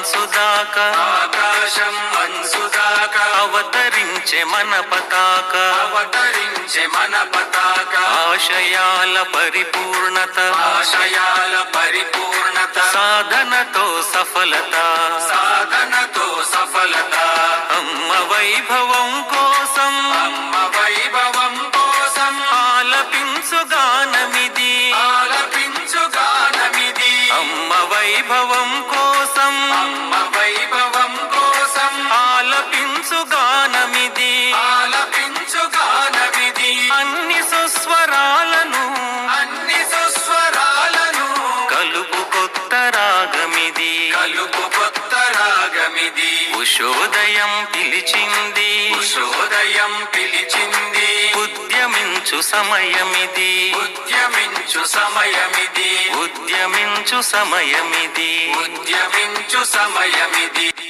మంచుదాకా ఆకాశం మంచుదాకా అవతరించే మన పతాక. అవతరించే మన పతాక. ఆశయాల పరిపూర్ణత. ఆశయాల పరిపూర్ణత. సాధనతో సఫలత. సాధనతో సఫలత. అమ్మ వైభవం కోసం. అమ్మ వైభవం కోసం. ఆలపించు గానమిది. ఆలపించు గానమిది. అమ్మ వైభవం కోసం సుస్వరాలను అన్ని సుస్వరాలను. కలుపు కొత్త రాగమిది. కలుపు కొత్త రాగమిది. ఉషోదయం పిలిచింది. ఉషోదయం పిలిచింది. ఉద్యమించు సమయమిది. ఉద్యమించు సమయమిది. ఉద్యమించు సమయమిది. ఉద్యమించు సమయ